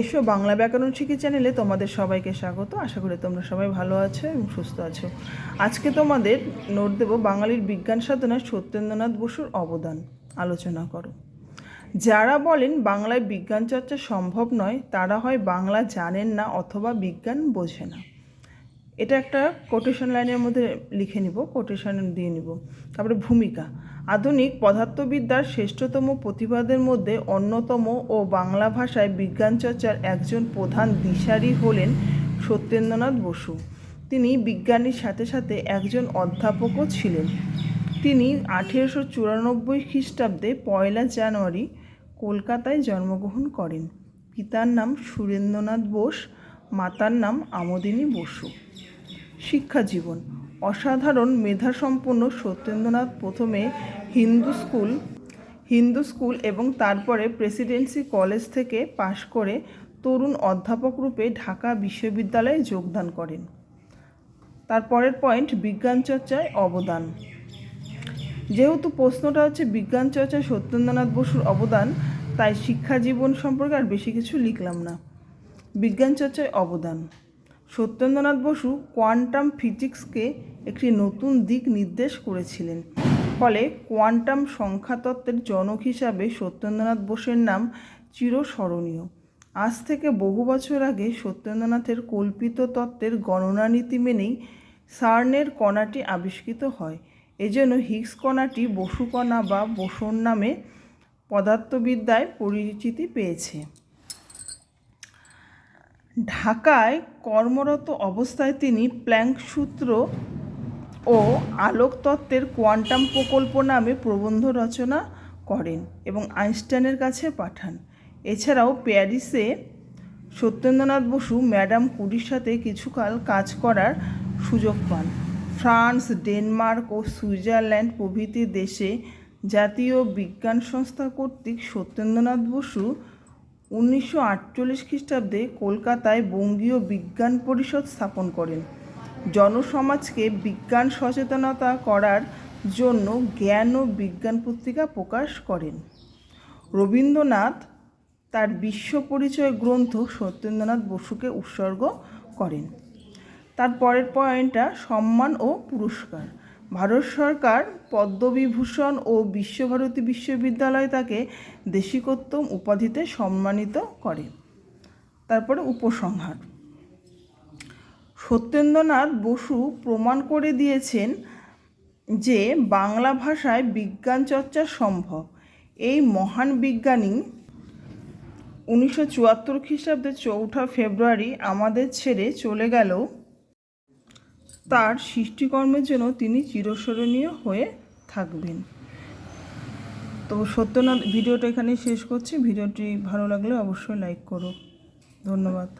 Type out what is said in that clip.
এসো বাংলা ব্যাকরণ শিখি চ্যানেলে তোমাদের সবাইকে স্বাগত। আশা করি তোমরা সবাই ভালো আছো এবং সুস্থ আছো। আজকে তোমাদের নোট দেব বাঙালির বিজ্ঞান সাধনায় সত্যেন্দ্রনাথ বসুর অবদান। আলোচনা করো। যারা বলেন বাংলায় বিজ্ঞান চর্চা সম্ভব নয়, তারা হয় বাংলা জানেন না অথবা বিজ্ঞান বোঝে না। এটা একটা কোটেশন লাইনের মধ্যে লিখে নিব কোটেশন দিয়ে নিব। তারপরে ভূমিকা। আধুনিক পদার্থবিদ্যার শ্রেষ্ঠতম প্রতিভাদের মধ্যে অন্যতম ও বাংলা ভাষায় বিজ্ঞান চর্চার একজন প্রধান দিশারি হলেন সত্যেন্দ্রনাথ বসু। তিনি বিজ্ঞানীর সাথে সাথে একজন অধ্যাপকও ছিলেন। তিনি আঠেরোশো চুরানব্বই খ্রিস্টাব্দে পয়লা জানুয়ারি কলকাতায় জন্মগ্রহণ করেন। পিতার নাম সুরেন্দ্রনাথ বোস, মাতার নাম আমোদিনী বসু। শিক্ষা জীবন। অসাধারণ মেধাসম্পন্ন সত্যেন্দ্রনাথ প্রথমে হিন্দু স্কুল হিন্দু স্কুল এবং তারপরে প্রেসিডেন্সি কলেজ থেকে পাশ করে তরুণ অধ্যাপক রূপে ঢাকা বিশ্ববিদ্যালয়ে যোগদান করেন। তারপরের পয়েন্ট, বিজ্ঞান চর্চায় অবদান। যেহেতু প্রশ্নটা হচ্ছে বিজ্ঞান চর্চায় সত্যেন্দ্রনাথ বসুর অবদান, তাই শিক্ষা জীবন সম্পর্কে আর বেশি কিছু লিখলাম না। বিজ্ঞান চর্চায় অবদান। সত্যেন্দ্রনাথ বসু কোয়ান্টাম ফিজিক্সকে একটি নতুন দিক নির্দেশ করেছিলেন। ফলে কোয়ান্টাম সংখ্যাতত্ত্বের জনক হিসাবে সত্যেন্দ্রনাথ বোসের নাম চিরস্মরণীয়। আজ থেকে বহু বছর আগে সত্যেন্দ্রনাথের কল্পিত তত্ত্বের গণনা নীতি মেনেই সার্নের কণাটি আবিষ্কৃত হয়। এজন্য হিগস কণাটি বসু কণা বা বসুর নামে পদার্থবিদ্যায় পরিচিতি পেয়েছে। ঢাকায় কর্মরত অবস্থায় তিনি প্ল্যাঙ্ক সূত্র ও আলোকতত্ত্বের কোয়ান্টাম প্রকল্প নামে প্রবন্ধ রচনা করেন এবং আইনস্টাইনের কাছে পাঠান। এছাড়াও প্যারিসে সত্যেন্দ্রনাথ বসু ম্যাডাম কুরির সাথে কিছুকাল কাজ করার সুযোগ পান। ফ্রান্স, ডেনমার্ক ও সুইজারল্যান্ড প্রভৃতি দেশে জাতীয় বিজ্ঞান সংস্থা কর্তৃক সত্যেন্দ্রনাথ বসু উনিশশো আটচল্লিশ খ্রিস্টাব্দে কলকাতায় বঙ্গীয় বিজ্ঞান পরিষদ স্থাপন করেন। জনসমাজকে বিজ্ঞান সচেতনতা করার জন্য জ্ঞান ও বিজ্ঞান পত্রিকা প্রকাশ করেন। রবীন্দ্রনাথ তার বিশ্ব পরিচয় গ্রন্থ সত্যেন্দ্রনাথ বসুকে উৎসর্গ করেন। তার পরের পয়েন্টটা সম্মান ও পুরস্কার। ভারত সরকার পদ্মবিভূষণ ও বিশ্বভারতী বিশ্ববিদ্যালয় তাকে দেশিকোত্তম উপাধিতে সম্মানিত করে। তারপরে উপসংহার। সত্যেন্দ্রনাথ বসু প্রমাণ করে দিয়েছেন যে বাংলা ভাষায় বিজ্ঞান চর্চা সম্ভব। এই মহান বিজ্ঞানী উনিশশো চুয়াত্তর খ্রিস্টাব্দে চৌঠা ফেব্রুয়ারি আমাদের ছেড়ে চলে গেল তার সৃষ্টিকর্মের জন্য তিনি চিরস্মরণীয় হয়ে থাকবেন। তো সত্যনাথ, ভিডিওটা এখানেই শেষ করছি। ভিডিওটি ভালো লাগলে অবশ্যই লাইক করো। ধন্যবাদ।